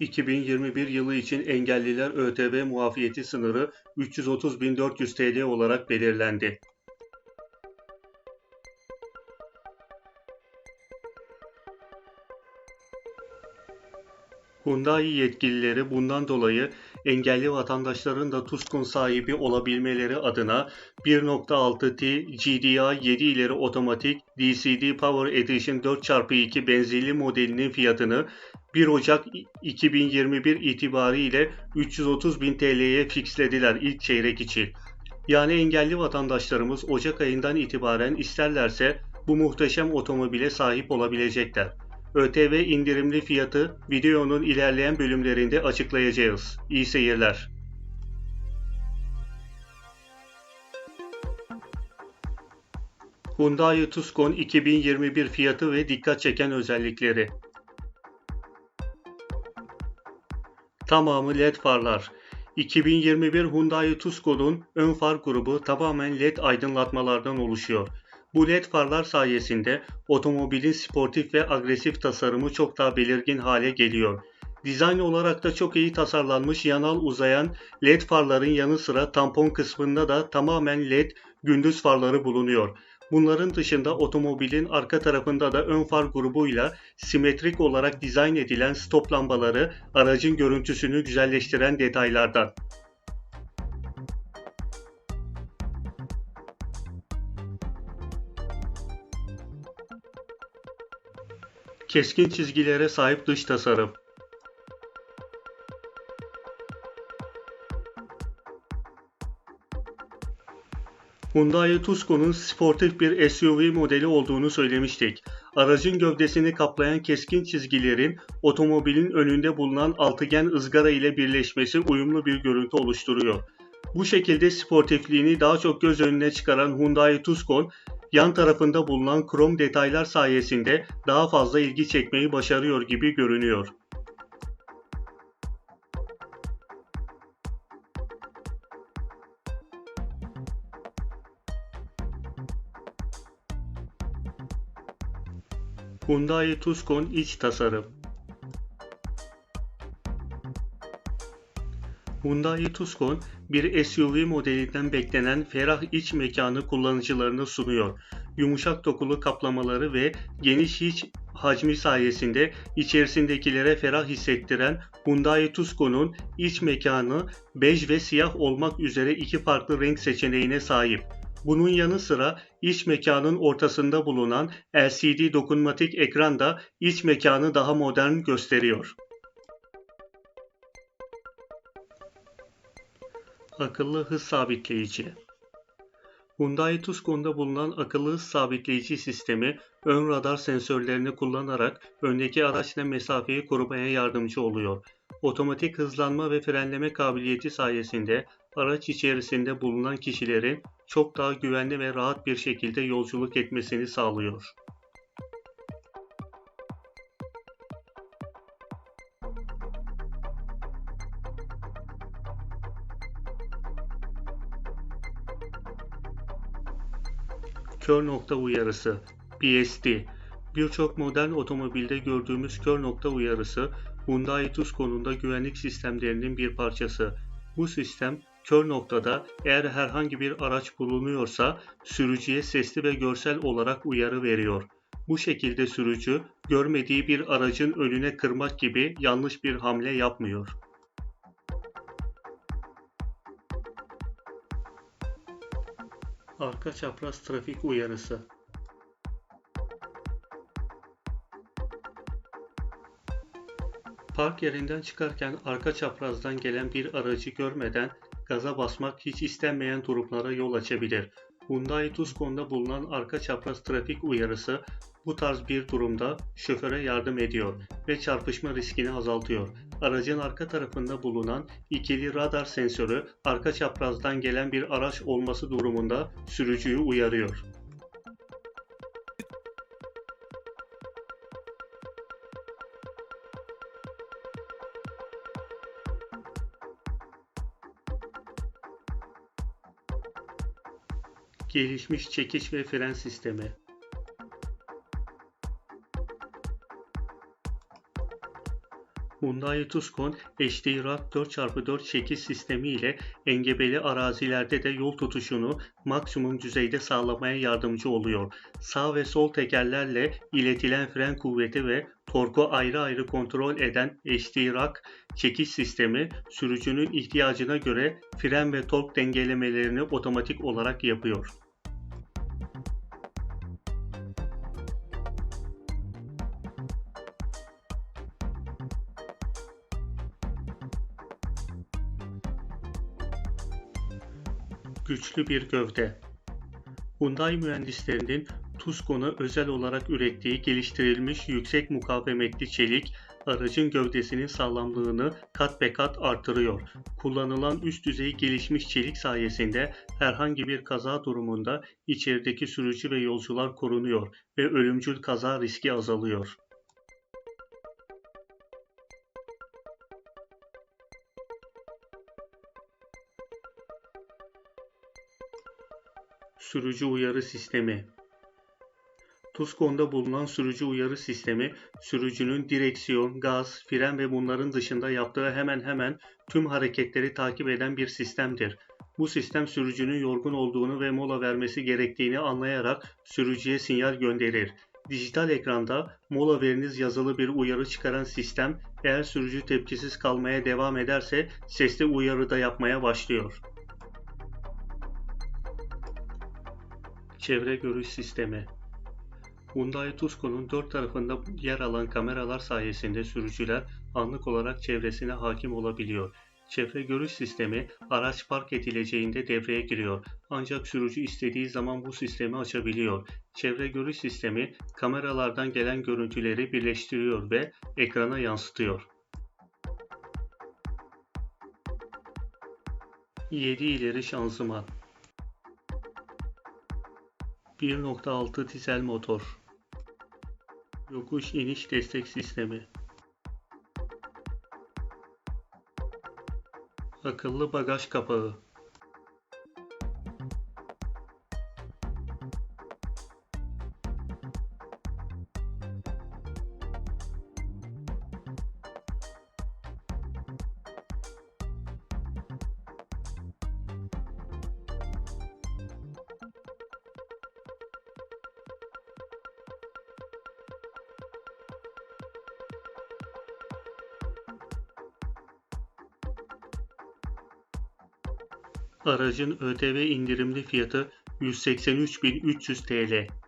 2021 yılı için engelliler ÖTV muafiyeti sınırı 330.400 TL olarak belirlendi. Hyundai yetkilileri bundan dolayı engelli vatandaşların da Tucson sahibi olabilmeleri adına 1.6T GDI 7 ileri otomatik DCD Power Edition 4x2 benzinli modelinin fiyatını 1 Ocak 2021 itibariyle 330 bin TL'ye fixlediler ilk çeyrek için. Yani engelli vatandaşlarımız Ocak ayından itibaren isterlerse bu muhteşem otomobile sahip olabilecekler. ÖTV indirimli fiyatı videonun ilerleyen bölümlerinde açıklayacağız. İyi seyirler. Hyundai Tucson 2021 fiyatı ve dikkat çeken özellikleri. Tamamı LED farlar. 2021 Hyundai Tucson'un ön far grubu tamamen LED aydınlatmalardan oluşuyor. Bu LED farlar sayesinde otomobilin sportif ve agresif tasarımı çok daha belirgin hale geliyor. Dizayn olarak da çok iyi tasarlanmış yanal uzayan LED farların yanı sıra tampon kısmında da tamamen LED gündüz farları bulunuyor. Bunların dışında otomobilin arka tarafında da ön far grubuyla simetrik olarak dizayn edilen stop lambaları aracın görüntüsünü güzelleştiren detaylardan. Keskin çizgilere sahip dış tasarım. Hyundai Tucson'un sportif bir SUV modeli olduğunu söylemiştik. Aracın gövdesini kaplayan keskin çizgilerin otomobilin önünde bulunan altıgen ızgara ile birleşmesi uyumlu bir görüntü oluşturuyor. Bu şekilde sportifliğini daha çok göz önüne çıkaran Hyundai Tucson, yan tarafında bulunan krom detaylar sayesinde daha fazla ilgi çekmeyi başarıyor gibi görünüyor. Hyundai Tucson iç tasarım Hyundai Tucson bir SUV modelinden beklenen ferah iç mekanı kullanıcılarına sunuyor. Yumuşak dokulu kaplamaları ve geniş iç hacmi sayesinde içerisindekilere ferah hissettiren Hyundai Tucson'un iç mekanı bej ve siyah olmak üzere iki farklı renk seçeneğine sahip. Bunun yanı sıra iç mekanın ortasında bulunan LCD dokunmatik ekran da iç mekanı daha modern gösteriyor. Akıllı hız sabitleyici Hyundai Tucson'da bulunan akıllı hız sabitleyici sistemi ön radar sensörlerini kullanarak öndeki araçla mesafeyi korumaya yardımcı oluyor. Otomatik hızlanma ve frenleme kabiliyeti sayesinde araç içerisinde bulunan kişilerin çok daha güvenli ve rahat bir şekilde yolculuk etmesini sağlıyor. Kör nokta uyarısı BSD Birçok modern otomobilde gördüğümüz kör nokta uyarısı Hyundai Tucson'un da güvenlik sistemlerinin bir parçası. Bu sistem kör noktada eğer herhangi bir araç bulunuyorsa sürücüye sesli ve görsel olarak uyarı veriyor. Bu şekilde sürücü görmediği bir aracın önüne kırmak gibi yanlış bir hamle yapmıyor. Arka çapraz trafik uyarısı Park yerinden çıkarken arka çaprazdan gelen bir aracı görmeden gaza basmak hiç istenmeyen durumlara yol açabilir. Hyundai Tucson'da bulunan arka çapraz trafik uyarısı bu tarz bir durumda şoföre yardım ediyor ve çarpışma riskini azaltıyor. Aracın arka tarafında bulunan ikili radar sensörü arka çaprazdan gelen bir araç olması durumunda sürücüyü uyarıyor. Gelişmiş çekiş ve fren sistemi Hyundai Tucson HD Rock 4x4 çekiş sistemi ile engebeli arazilerde de yol tutuşunu maksimum düzeyde sağlamaya yardımcı oluyor. Sağ ve sol tekerlerle iletilen fren kuvveti ve torku ayrı ayrı kontrol eden HD Rock çekiş sistemi sürücünün ihtiyacına göre fren ve tork dengelemelerini otomatik olarak yapıyor. Güçlü bir gövde. Hyundai mühendislerinin Tucson'a özel olarak ürettiği geliştirilmiş yüksek mukavemetli çelik aracın gövdesinin sağlamlığını kat be kat artırıyor. Kullanılan üst düzey gelişmiş çelik sayesinde herhangi bir kaza durumunda içerideki sürücü ve yolcular korunuyor ve ölümcül kaza riski azalıyor. Sürücü uyarı sistemi Tucson'da bulunan sürücü uyarı sistemi, sürücünün direksiyon, gaz, fren ve bunların dışında yaptığı hemen hemen tüm hareketleri takip eden bir sistemdir. Bu sistem sürücünün yorgun olduğunu ve mola vermesi gerektiğini anlayarak sürücüye sinyal gönderir. Dijital ekranda mola veriniz yazılı bir uyarı çıkaran sistem, eğer sürücü tepkisiz kalmaya devam ederse sesli uyarı da yapmaya başlıyor. Çevre görüş sistemi Hyundai Tucson'un dört tarafında yer alan kameralar sayesinde sürücüler anlık olarak çevresine hakim olabiliyor. Çevre görüş sistemi araç park edileceğinde devreye giriyor. Ancak sürücü istediği zaman bu sistemi açabiliyor. Çevre görüş sistemi kameralardan gelen görüntüleri birleştiriyor ve ekrana yansıtıyor. 7 ileri şanzıman 1.6 dizel motor. Yokuş iniş destek sistemi. Akıllı bagaj kapağı Aracın ÖTV indirimli fiyatı 183.300 TL.